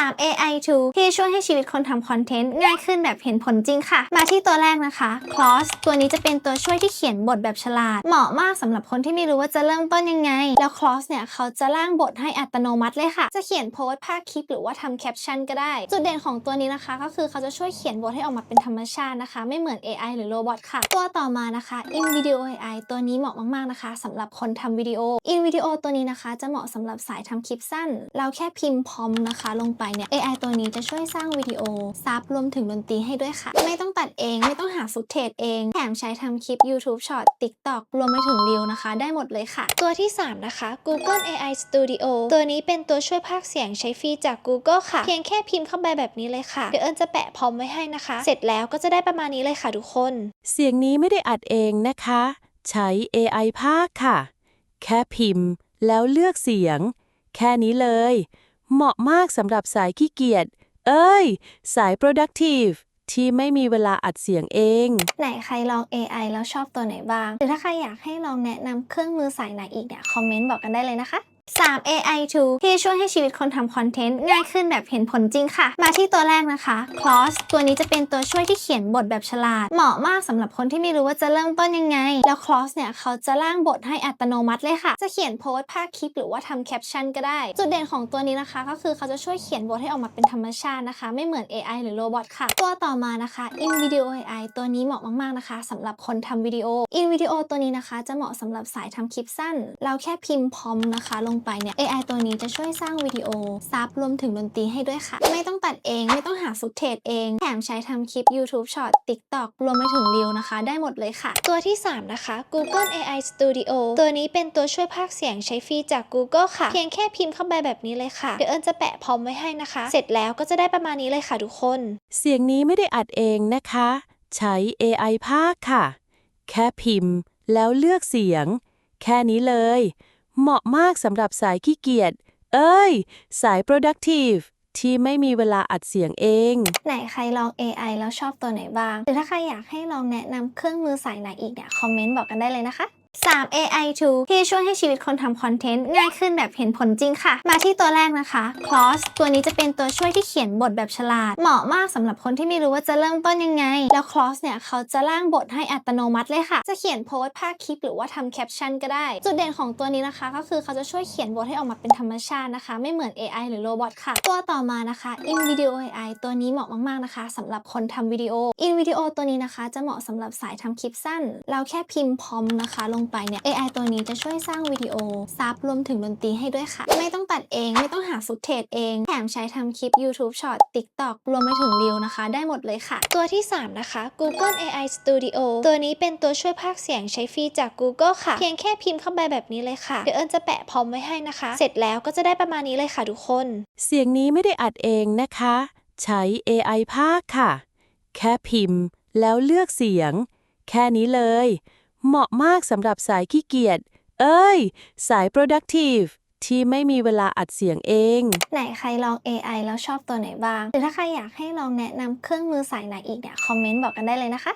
3 AI Tool ที่ช่วยให้ชีวิตคนทำคอนเทนต์ง่ายขึ้นแบบเห็นผลจริงค่ะ มาที่ตัวแรกนะคะ Closs ตัวนี้จะเป็นตัวช่วยที่เขียนบทแบบฉลาด เหมาะมากสำหรับคนที่ไม่รู้ว่าจะเริ่มต้นยังไง แล้ว Closs เนี่ยเขาจะร่างบทให้อัตโนมัติเลยค่ะ จะเขียนโพสต์ภาคคลิปหรือว่าทำแคปชั่นก็ได้ จุดเด่นของตัวนี้นะคะ ก็คือเขาจะช่วยเขียนบทให้ออกมาเป็นธรรมชาตินะคะ ไม่เหมือน AI หรือโรบอทค่ะ ตัวต่อมานะคะ InVideo AI ตัวนี้เหมาะมากๆนะคะสำหรับคนทำวิดีโอ InVideo ตัวนี้นะคะ จะเหมาะสำหรับสายทำคลิปสั้น เราแค่พิมพ์พร้อมนะคะ ลงไปเนี่ย AI ตัวนี้จะช่วยสร้างวิดีโอซับรวมถึงดนตรีให้ด้วยค่ะ ไม่ต้องตัดเองไม่ต้องหาฟุตเทจเอง แถมใช้ทำคลิป YouTube Short TikTok รวมไปถึง Reel นะคะ ได้หมดเลยค่ะ ตัวที่ 3 นะคะ Google AI Studio ตัวนี้เป็นตัวช่วยพากเสียงใช้ฟรีจาก Google ค่ะ เพียงแค่พิมพ์เข้าไปแบบนี้เลยค่ะ เดี๋ยวเอิญจะแปะพร้อมไว้ให้นะคะ เสร็จแล้วก็จะได้ประมาณนี้เลยค่ะทุกคน เสียงนี้ไม่ได้อัดเองนะคะ ใช้ AI ภาคค่ะ แค่พิมพ์แล้วเลือกเสียง แค่นี้เลย เหมาะมากสำหรับสายขี้เกียจ เอ้ย สาย productive ที่ไม่มีเวลาอัดเสียงเอง ไหนใครลอง AI แล้วชอบตัวไหนบ้าง หรือถ้าใครอยากให้ลองแนะนำเครื่องมือสายไหนอีกเนี่ย คอมเมนต์บอกกันได้เลยนะคะ 3 AI Tool ที่ช่วยให้ชีวิตคนทำคอนเทนต์ง่ายขึ้นแบบเห็นผลจริงค่ะ มาที่ตัวแรกนะคะ Closs ตัวนี้จะเป็นตัวช่วยที่เขียนบทแบบฉลาด เหมาะมากสำหรับคนที่ไม่รู้ว่าจะเริ่มต้นยังไง แล้ว Closs เนี่ยเขาจะร่างบทให้อัตโนมัติเลยค่ะ จะเขียนโพสต์ภาคคลิปหรือว่าทำแคปชั่นก็ได้ จุดเด่นของตัวนี้นะคะ ก็คือเขาจะช่วยเขียนบทให้ออกมาเป็นธรรมชาตินะคะ ไม่เหมือน AI หรือโรบอทค่ะ ตัวต่อมานะคะ InVideo AI ตัวนี้เหมาะมากๆนะคะสำหรับคนทำวิดีโอ InVideo ตัวนี้นะคะ จะเหมาะสำหรับสายทำคลิปสั้น เราแค่พิมพ์พร้อมนะคะลงไปเนี่ย AI ตัวนี้จะช่วยสร้างวิดีโอซับรวมถึงดนตรีให้ด้วยค่ะ ไม่ต้องตัดเองไม่ต้องหาฟุตเทจเอง แถมใช้ทำคลิป YouTube Short TikTok รวมไปถึง Reel นะคะ ได้หมดเลยค่ะ ตัวที่ 3 นะคะ Google AI Studio ตัวนี้เป็นตัวช่วยพากเสียงใช้ฟรีจาก Google ค่ะ เพียงแค่พิมพ์เข้าไปแบบนี้เลยค่ะ เดี๋ยวเอิญจะแปะพร้อมไว้ให้นะคะ เสร็จแล้วก็จะได้ประมาณนี้เลยค่ะทุกคน เสียงนี้ไม่ได้อัดเองนะคะ ใช้ AI ภาคค่ะ แค่พิมพ์ แล้วเลือกเสียง แค่นี้เลย เหมาะมากสำหรับสายขี้เกียจ เอ้ย สาย productive ที่ไม่มีเวลาอัดเสียงเอง ไหนใครลอง AI แล้วชอบตัวไหนบ้าง หรือถ้าใครอยากให้ลองแนะนำเครื่องมือสายไหนอีกเนี่ย คอมเมนต์บอกกันได้เลยนะคะ 3 AI Tool ที่ช่วยให้ชีวิตคนทำคอนเทนต์ง่ายขึ้นแบบเห็นผลจริงค่ะ มาที่ตัวแรกนะคะ Closs ตัวนี้จะเป็นตัวช่วยที่เขียนบทแบบฉลาด เหมาะมากสำหรับคนที่ไม่รู้ว่าจะเริ่มต้นยังไง แล้ว Closs เนี่ย เขาจะร่างบทให้อัตโนมัติเลยค่ะ จะเขียนโพสต์ภาคคลิปหรือว่าทำแคปชั่นก็ได้ จุดเด่นของตัวนี้นะคะ ก็คือเขาจะช่วยเขียนบทให้ออกมาเป็นธรรมชาตินะคะ ไม่เหมือน AI หรือโรบอทค่ะ ตัวต่อมานะคะ InVideo AI ตัวนี้เหมาะมากๆนะคะสำหรับคนทำวิดีโอ InVideo ตัวนี้นะคะ จะเหมาะสำหรับสายทำคลิปสั้น เราแค่พิมพ์พร้อมนะคะลงไปเนี่ย AI ตัวนี้จะช่วยสร้างวิดีโอซับรวมถึงดนตรีให้ด้วยค่ะ ไม่ต้องตัดเองไม่ต้องหาฟุตเทจเอง แถมใช้ทำคลิป YouTube Short TikTok รวมไปถึง Reel นะคะ ได้หมดเลยค่ะ ตัวที่ 3 นะคะ Google AI Studio ตัวนี้เป็นตัวช่วยพากเสียงใช้ฟรีจาก Google ค่ะ เพียงแค่พิมพ์เข้าไปแบบนี้เลยค่ะ เดี๋ยวเอิญจะแปะพร้อมไว้ให้นะคะ เสร็จแล้วก็จะได้ประมาณนี้เลยค่ะทุกคน เสียงนี้ไม่ได้อัดเองนะคะ ใช้ AI ภาคค่ะ แค่พิมพ์ แล้วเลือกเสียง แค่นี้เลย เหมาะมากสำหรับสายขี้เกียจ เอ้ย สาย productive ที่ไม่มีเวลาอัดเสียงเอง ไหนใครลอง AI แล้วชอบตัวไหนบ้าง หรือถ้าใครอยากให้ลองแนะนำเครื่องมือสายไหนอีกเนี่ย คอมเมนต์บอกกันได้เลยนะคะ